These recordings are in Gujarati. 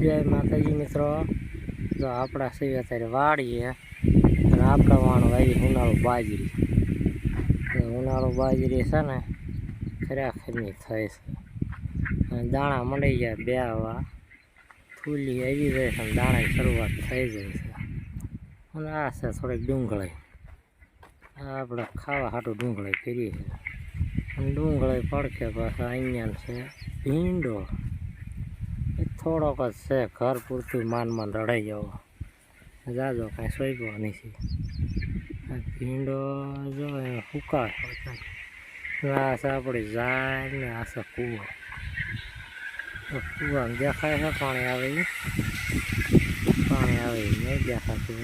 જય માતાજી મિત્રો. તો આપણા સિવાય અત્યારે વાડીએ અને આપણા વાણ વાવી ઉનાળો બાજરી. ઉનાળો બાજરી છે ને ખરેખરની થઈ છે. અને દાણા મળી ગયા બે આવા. ફૂલી આવી જાય છે અને દાણાની શરૂઆત થઈ જાય છે. અને આ છે થોડીક ડુંગળી. આપણે ખાવા હાટું ડુંગળી કરીએ છીએ. અને ડુંગળી પડખે પાછા અહીંયા છે ભીંડો. થોડોક જ છે, ઘર પૂરતું માન માન રડાઈ જવો જાજો, કાંઈ સોંપ્યો નથી છે ભીંડો જો એ હુકા આ આપણી ઝાડ ને આ છે કૂવો. કુવા દેખાય છે પાણી આવે પાણી આવે નહીં દેખાતું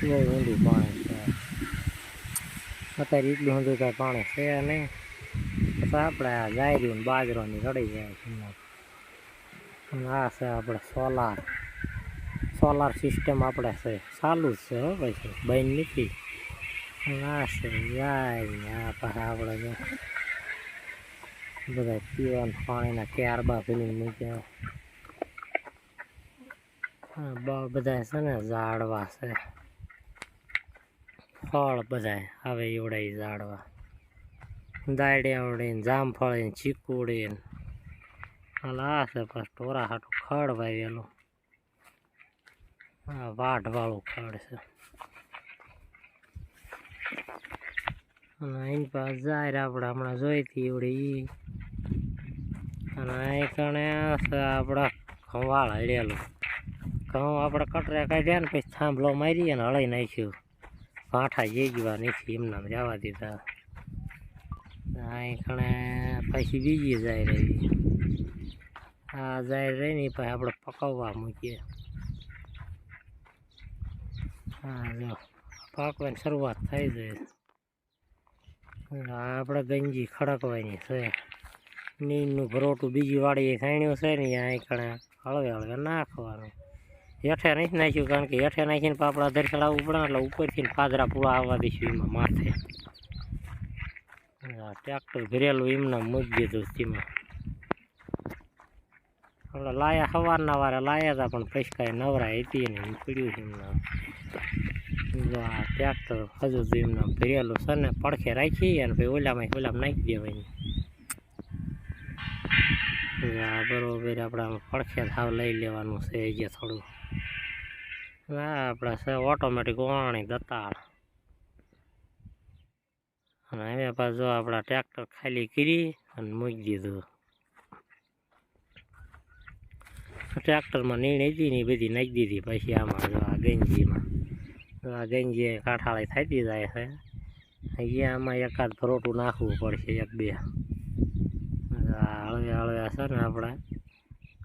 બહુ ઊંડું પાણી છે. અત્યારે એટલું ઊંધું કાંઈ પાણી છે નહીં. આપણે આ ગાયરું ને બાજરાની રડી જાય છે આ છે આપણે સોલાર સોલાર સિસ્ટમ આપણે છે, ચાલુ જ છે હો પછી બંધ નથી. આ છે ને આ પાછા આપણે બધા પીવાનું પાણીના ક્યારબા ફેલીને મૂક્યા. હા બા બધા છે ને ઝાડવા છે. ફળ બધા આવે એવડા ઝાડવા. દાયડિયાવડી ને જામફળી ને ચીકુડી ને આ છે પછી ટોરા હાટું ખડ વાવેલું. આ વાઢવાળું ખડ છે. અને એની પાસે જાહેર આપણે હમણાં જોઈતી એવડી અને અહીં કણે છે આપણા ખંવાળ હળેલું. ઘઉં આપણે કટરે કાઢ્યા ને પછી થાંભલો મારી અને હળી નાખ્યું. ભાંઠા જેજવા નથી એમના જવા દીધા. કણે પછી બીજી જાય રહી આ જાય રહી ને પછી આપણે પકવવા મૂકીએ. હા, જો, પાકવાની શરૂઆત થઈ જાય આપણે ગંજી ખડકવાની છે. નીમનું ભરોટું બીજી વાડીએ ખાણ્યું છે ને અહીં કણે હળવે હળવે નાખવાનું. હેઠે નથી નાખ્યું, કારણ કે હેઠે નાખીને પાપડા ચડાવવું પડે એટલે ઉપરથી પાદરા પૂરા આવવા દઈશું એમાં માથે. ટ્રેક્ટર ભરેલું એમને મૂકી દીધું તેમાં આપણે લાયા સવારના વારે લાયા હતા પણ પૈસા નવરા હતી ને પડ્યું છે એમને. આ ટ્રેક્ટર હજુ તો એમને ભરેલું છે ને, પડખે રાખી અને પછી ઓલામાં ઓલામાં નાખી દેવાની. આ બરોબર આપણે પડખે થાવ લઈ લેવાનું છે જે થોડું. આ આપણે છે ઓટોમેટિક વાણી દતાળ અને હવે પાછો આપણા ટ્રેક્ટર ખાલી કરી અને મૂકી દીધું. ટ્રેક્ટરમાં નીણ હતી ને બધી નાખી દીધી. પછી આમાં જો આ ગંજીમાં, જો આ ગંજી કાંઠાળી થતી જાય છે. અહીંયા આમાં એકાદ ફરોટું નાખવું પડશે એક બે. હળવે હળવે છે ને આપણે.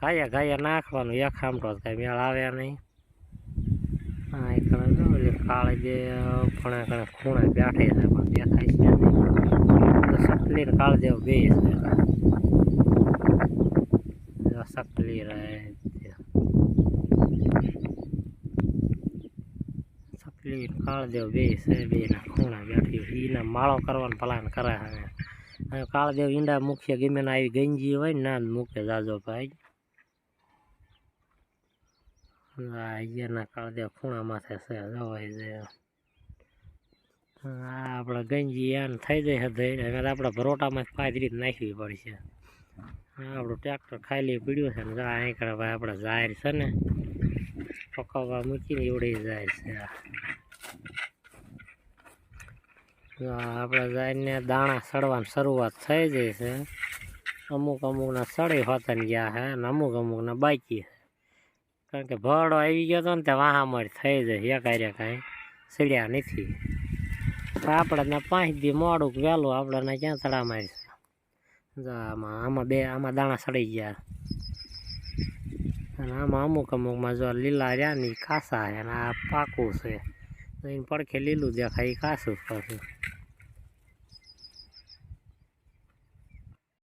ગાયા ગાયા નાખવાનું, એક આમટો કાંઈ મેળ આવે નહીં. હા એ કરે જો જે ખૂણે ખૂણે ખૂણે બેઠે છે, પણ દેખાય છે નહીં. સકલી કાળ જેવો બે છે. સકલી રહે સકલી કાળ જેવો બે છે બે ના ખૂણા બેઠી. એના માળો કરવાનો પ્લાન કરે હવે કાળદેવ ઈંડા મુખ્ય ગમે આવી ગંજી હોય ને ના મૂકે જાજો ભાઈ. અહીંયાના કાળદે ખૂણા માથે છે જવાય જાય આ આપણે ગંજી યાન થઈ જાય છે હવે આપણે ભરોટામાં જ પાંચ રીત નાખવી પડશે. આપણું ટ્રેક્ટર ખાલી પીડ્યું છે ને, જા અહીં ભાઈ આપણે જાહેર છે ને, પકવવા મૂકીને એવડી જાહેર છે આપણે જાઈને દાણા સડવાની શરૂઆત થઈ જાય છે. અમુક અમુકના સડી હોતા ગયા છે, અને અમુક અમુકના બાકી છે. કારણ કે ભરડો આવી ગયો હતો ને તે વાહામર થઈ જાય એક હારે કાંઈ. સડ્યા નથી. તો આપણે પાંચ દી મોડું વહેલું આપણે ક્યાં સડા મારીશું? જો આમાં આમાં બે, આમાં દાણા સડી ગયા. અને આમાં અમુક અમુકમાં જો લીલા રહ્યા ને ખાસા અને આ પાકું છે. એને પડખે લીલું દેખાય એ ખાસું પાછું